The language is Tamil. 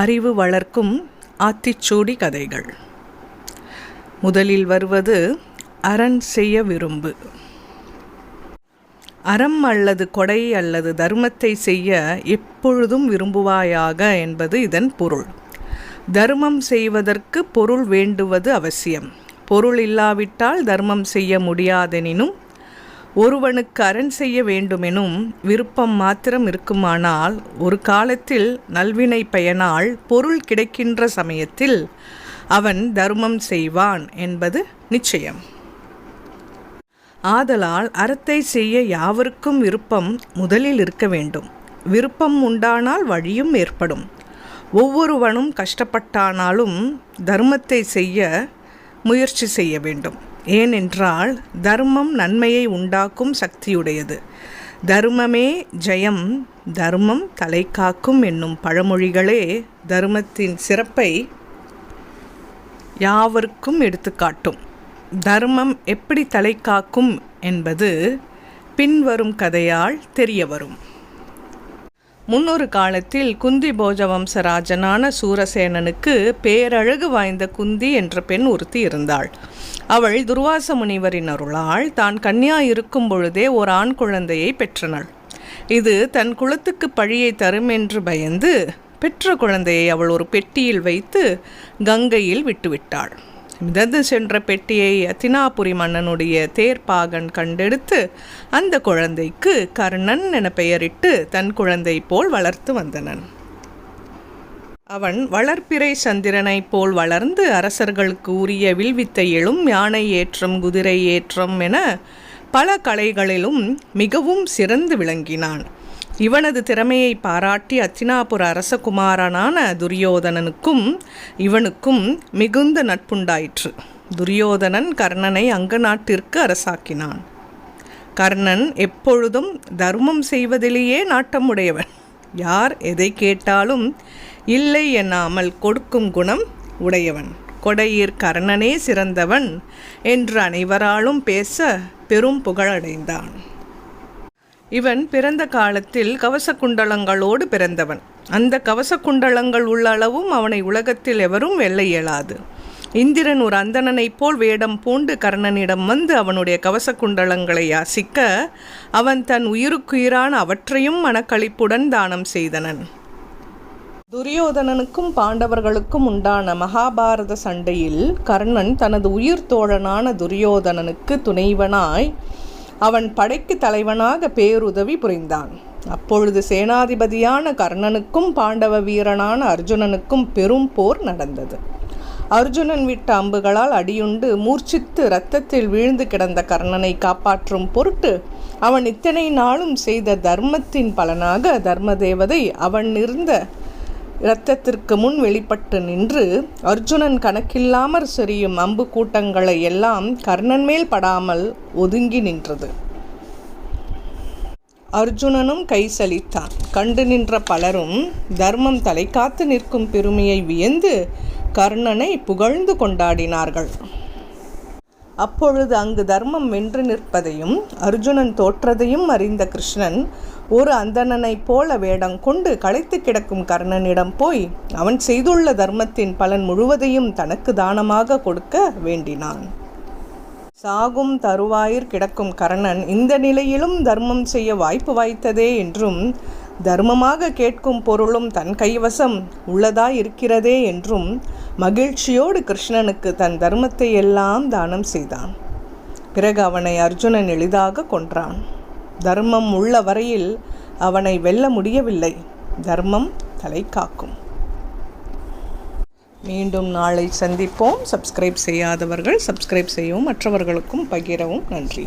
அறிவு வளர்க்கும் ஆத்திச்சூடி கதைகள். முதலில் வருவது அரண் செய்ய விரும்பு. அறம் அல்லது கொடை அல்லது தர்மத்தை செய்ய எப்பொழுதும் விரும்புவாயாக என்பது இதன் பொருள். தர்மம் செய்வதற்கு பொருள் வேண்டுவது அவசியம். பொருள் இல்லாவிட்டால் தர்மம் செய்ய முடியாதெனினும் ஒருவனுக்கு அரண் செய்ய வேண்டுமெனும் விருப்பம் மாத்திரம் இருக்குமானால் ஒரு காலத்தில் நல்வினை பயனால் பொருள் கிடைக்கின்ற சமயத்தில் அவன் தர்மம் செய்வான் என்பது நிச்சயம். ஆதலால் அறத்தை செய்ய யாவருக்கும் விருப்பம் முதலில் இருக்க வேண்டும். விருப்பம் உண்டானால் வழியும் ஏற்படும். ஒவ்வொருவனும் கஷ்டப்பட்டானாலும் தர்மத்தை செய்ய முயற்சி செய்ய வேண்டும். ஏனென்றால் தர்மம் நன்மையை உண்டாக்கும் சக்தியுடையது. தர்மமே ஜெயம் தர்மம் தலை காக்கும் என்னும் பழமொழிகளே தர்மத்தின் சிறப்பை யாவருக்கும் எடுத்துக்காட்டும். தர்மம் எப்படி தலை காக்கும் என்பது பின்வரும் கதையால் தெரிய வரும் முன்னொரு காலத்தில் குந்தி போஜ வம்சராஜனான சூரசேனனுக்கு பேரழகு வாய்ந்த குந்தி என்ற பெண் ஒருத்தி இருந்தாள். அவள் துர்வாச முனிவரின் அருளால் தான் கன்னியா இருக்கும் பொழுதே ஒரு ஆண் குழந்தையை பெற்றனள். இது தன் குலத்துக்கு பழியை தரும் என்று பயந்து பெற்ற குழந்தையை அவள் ஒரு பெட்டியில் வைத்து கங்கையில் விட்டுவிட்டாள். மிதந்து சென்ற பெட்டியை அத்தினாபுரி மன்னனுடைய தேர்ப்பாகன் கண்டெடுத்து அந்த குழந்தைக்கு கர்ணன் என பெயரிட்டு தன் குழந்தை போல் வளர்த்து வந்தனன். அவன் வளர்ப்பிறை சந்திரனைப் போல் வளர்ந்து அரசர்களுக்கு உரிய வில்வித்தையிலும் யானை ஏற்றம் குதிரை ஏற்றம் என பல கலைகளிலும் மிகவும் சிறந்து விளங்கினான். இவனது திறமையை பாராட்டி அத்தினாபுர அரசகுமாரனான துரியோதனனுக்கும் இவனுக்கும் மிகுந்த நட்புண்டாயிற்று. துரியோதனன் கர்ணனை அங்க நாட்டிற்கு அரசாக்கினான். கர்ணன் எப்பொழுதும் தர்மம் செய்வதிலேயே நாட்டமுடையவன். யார் எதை கேட்டாலும் இல்லை என்னாமல் கொடுக்கும் குணம் உடையவன். கொடையீர் கர்ணனே சிறந்தவன் என்று அனைவராலும் பேச பெரும் புகழடைந்தான். இவன் பிறந்த காலத்தில் கவச குண்டலங்களோடு பிறந்தவன். அந்த கவச குண்டலங்கள் உள்ள அளவும் அவனை உலகத்தில் எவரும் வெல்ல இயலாது. இந்திரன் ஒரு அந்தணனைப் போல் வேடம் பூண்டு கர்ணனிடம் வந்து அவனுடைய கவச குண்டலங்களை யாசிக்க அவன் தன் உயிருக்குயிரான அவற்றையும் மனக்களிப்புடன் தானம் செய்தனன். துரியோதனனுக்கும் பாண்டவர்களுக்கும் உண்டான மகாபாரத சண்டையில் கர்ணன் தனது உயிர் தோழனான துரியோதனனுக்கு துணைவனாய் அவன் படைக்கு தலைவனாக பேருதவி புரிந்தான். அப்பொழுது சேனாதிபதியான கர்ணனுக்கும் பாண்டவ வீரனான அர்ஜுனனுக்கும் பெரும் போர் நடந்தது. அர்ஜுனன் விட்ட அம்புகளால் அடியுண்டு மூர்ச்சித்து இரத்தத்தில் வீழ்ந்து கிடந்த கர்ணனை காப்பாற்றும் பொருட்டு அவன் இத்தனை நாளும் செய்த தர்மத்தின் பலனாக தர்மதேவதை அவன் இருந்த இரத்தத்திற்கு முன் வெளிப்பட்டு நின்று அர்ஜுனன் கணக்கில்லாமற் செறியும் அம்பு கூட்டங்களை எல்லாம் கர்ணன் மேல் படாமல் ஒதுங்கி நின்றது. அர்ஜுனனும் கை சலித்தான். கண்டு நின்ற பலரும் தர்மம் தலை காத்து நிற்கும் பெருமையை வியந்து கர்ணனை புகழ்ந்து கொண்டாடினார்கள். அப்பொழுது அங்கு தர்மம் வென்று நிற்பதையும் அர்ஜுனன் தோற்றதையும் அறிந்த கிருஷ்ணன் ஒரு அந்தணனைப் போல வேடம் கொண்டு களைத்து கிடக்கும் கர்ணனிடம் போய் அவன் செய்துள்ள தர்மத்தின் பலன் முழுவதையும் தனக்கு தானமாக கொடுக்க வேண்டினான். சாகும் தருவாயிற் கிடக்கும் கர்ணன் இந்த நிலையிலும் தர்மம் செய்ய வாய்ப்பு வாய்த்ததே என்றும் தர்மமாக கேட்கும் பொருளும் தன் கைவசம் உள்ளதாய் இருக்கிறதே என்றும் மகிழ்ச்சியோடு கிருஷ்ணனுக்கு தன் தர்மத்தை எல்லாம் தானம் செய்தான். பிறகு அவனை அர்ஜுனன் எளிதாக கொன்றான். தர்மம் உள்ள வரையில் அவனை வெல்ல முடியவில்லை. தர்மம் தலை காக்கும். மீண்டும் நாளை சந்திப்போம். சப்ஸ்கிரைப் செய்யாதவர்கள் சப்ஸ்கிரைப் செய்யவும் மற்றவர்களுக்கும் பகிரவும் நன்றி.